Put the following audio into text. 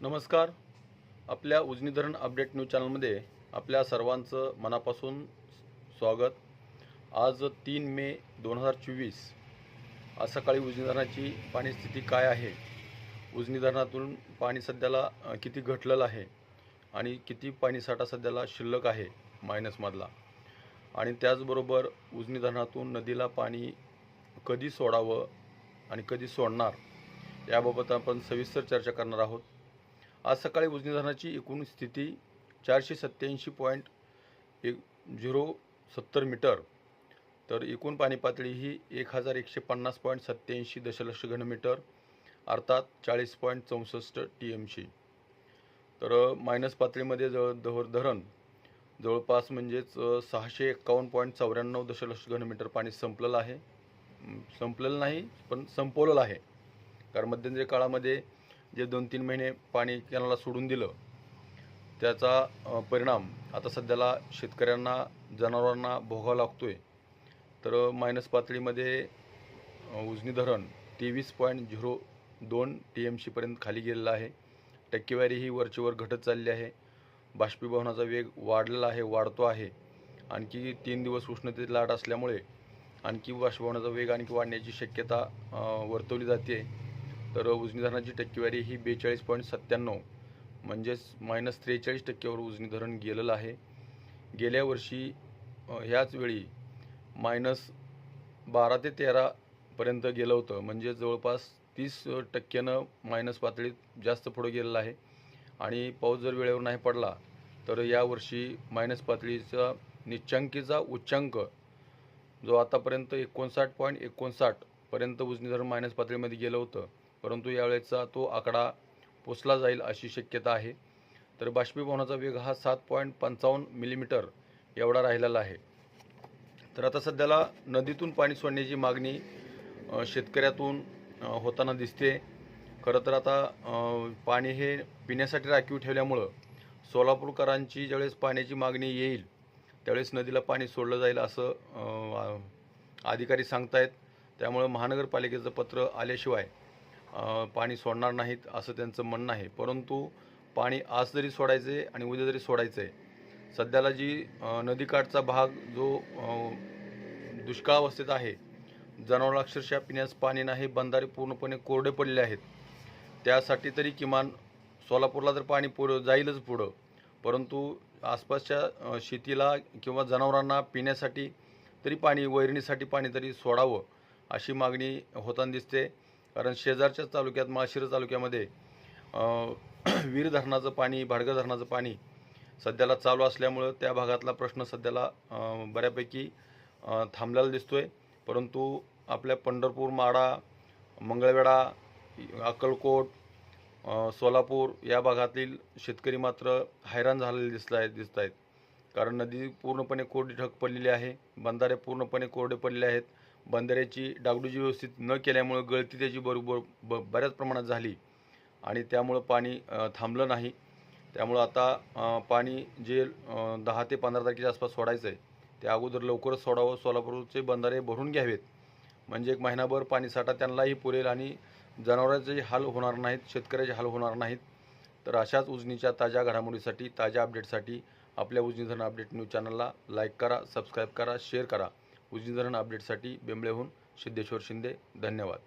नमस्कार. आपल्या उजनी धरण अपडेट न्यूज चॅनलमध्ये आपल्या सर्वांचं मनापासून स्वागत. आज तीन मे दोन हजार चोवीस. आज सकाळी उजनी धरणाची पाणी स्थिती काय आहे? उजनी धरणातून पाणी सध्याला किती घटलेलं आहे? आणि किती पाणीसाठा सध्याला शिल्लक आहे मायनसमधला आणि त्याचबरोबर उजनी धरणातून नदीला पाणी कधी सोडावं आणि कधी सोडणार? याबाबत आपण सविस्तर चर्चा करणार आहोत. आज सकाळी उजनी धरणाची एकूण स्थिती चारशे सत्याऐंशी पॉईंट एक झिरो सत्तर मीटर. तर एकूण पाणी पातळी ही एक हजार एकशे पन्नास पॉईंट सत्त्याऐंशी दशलक्ष घनमीटर अर्थात चाळीस पॉईंट चौसष्ट टी एम सी तर मायनस पातळीमध्ये जवळ धर धरण जवळपास म्हणजेच सहाशे एक्कावन्न पॉईंट चौऱ्याण्णव दशलक्ष घनमीटर पाणी संपलेलं आहे. संपलेलं नाही पण संपवलेलं आहे. कारण मध्यंतरी काळामध्ये जे दोन तीन महिने पाणी कॅनला सोडून दिलं त्याचा परिणाम आता सध्याला शेतकऱ्यांना जनावरांना भोगावा लागतो आहे तर मायनस पातळीमध्ये उजनी धरण तेवीस पॉईंट झिरो दोन टी एम सीपर्यंत खाली गेलेलं आहे. टक्केवारी ही वरचीवर घटत चालली आहे. बाष्पीभवनाचा वेग वाढलेला आहे वाढतो आहे. आणखी तीन दिवस उष्णतेची लाट असल्यामुळे आणखी बाष्पीभवनाचा वेग आणखी वाढण्याची शक्यता वर्तवली जाते. तर उजनी धरणाची टक्केवारी ही बेचाळीस पॉईंट सत्त्याण्णव म्हणजेच मायनस त्रेचाळीस टक्क्यावर उजनी धरण गेलेलं आहे. गेल्या वर्षी ह्याच वेळी मायनस बारा ते तेरापर्यंत गेलं होतं. म्हणजे जवळपास तीस टक्क्यानं मायनस पातळीत जास्त पुढं गेलेलं आहे. आणि पाऊस जर वेळेवर नाही पडला तर यावर्षी मायनस पातळीचा निच्चांकीचा उच्चांक जो आतापर्यंत एकोणसाठ पॉईंट एकोणसाठपर्यंत उजनी धरण मायनस पातळीमध्ये गेलं होतं परंतु यावेळेचा तो आकडा पोचला जाईल अशी शक्यता आहे. तर बाष्पीभवनाचा वेग हा सात पॉईंट पंचावन्न मिलीमीटर एवढा राहिलेला आहे. तर आता सध्याला नदीतून पाणी सोडण्याची मागणी शेतकऱ्यातून होताना दिसते. खरं तर आता पाणी हे पिण्यासाठी राखीव ठेवल्यामुळं सोलापूरकरांची ज्यावेळेस पाण्याची मागणी येईल त्यावेळेस नदीला पाणी सोडलं जाईल असं अधिकारी सांगतायत. त्यामुळं महानगरपालिकेचं पत्र आल्याशिवाय पाणी सोडणार नाहीत असं त्यांचं म्हणणं आहे. परंतु पाणी आज जरी सोडायचं आहे आणि उद्या जरी सोडायचं आहे सध्याला जी नदीकाठचा भाग जो दुष्काळावस्थेत आहे जनावर अक्षरशः पिण्यास पाणी नाही बंधारे पूर्णपणे कोरडे पडले आहेत. त्यासाठी तरी किमान सोलापूरला तर पाणी पुढं जाईलच पुढं. परंतु आसपासच्या शेतीला किंवा जनावरांना पिण्यासाठी तरी पाणी वैरणीसाठी पाणी तरी सोडावं अशी मागणी होताना दिसते. कारण शेजारच्या तालुक्यात माळशिरस तालुक्यामध्ये वीर धरणाचं पाणी भाडगं धरणाचं पाणी सध्याला चालू असल्यामुळं त्या भागातला प्रश्न सध्याला बऱ्यापैकी थांबलेला थांबलेला दिसतोय. परंतु आपल्या पंढरपूर माडा मंगळवेढा अक्कलकोट सोलापूर या भागातील शेतकरी मात्र हैराण झालेले दिसत आहेत दिसत आहेत कारण नदी पूर्णपणे कोरडी ठक पडलेली आहे बंधारे पूर्णपणे कोरडे पडलेले आहेत. बंधाऱ्याची डागडुजी व्यवस्थित न केल्यामुळं गळती त्याची बरोबर ब बऱ्याच प्रमाणात झाली. आणि त्यामुळं पाणी थांबलं नाही. त्यामुळं आता पाणी जे दहा ते पंधरा तारखेच्या आसपास सोडायचं आहे ते अगोदर लवकरच सोडावं. सोलापूरचे बंधारे भरून घ्यावेत. म्हणजे एक महिनाभर पाणीसाठा त्यांनाही पुरेल आणि जनावरांचे हाल होणार नाहीत शेतकऱ्याचे हाल होणार नाहीत. तर अशाच उजनीच्या ताज्या घडामोडीसाठी ताज्या अपडेटसाठी आपल्या उजनी धरण अपडेट न्यूज चॅनलला लाईक करा सबस्क्राईब करा शेअर करा. उजनीधरण अपडेटसाठी बेंबळेहून सिद्धेश्वर शिंदे धन्यवाद.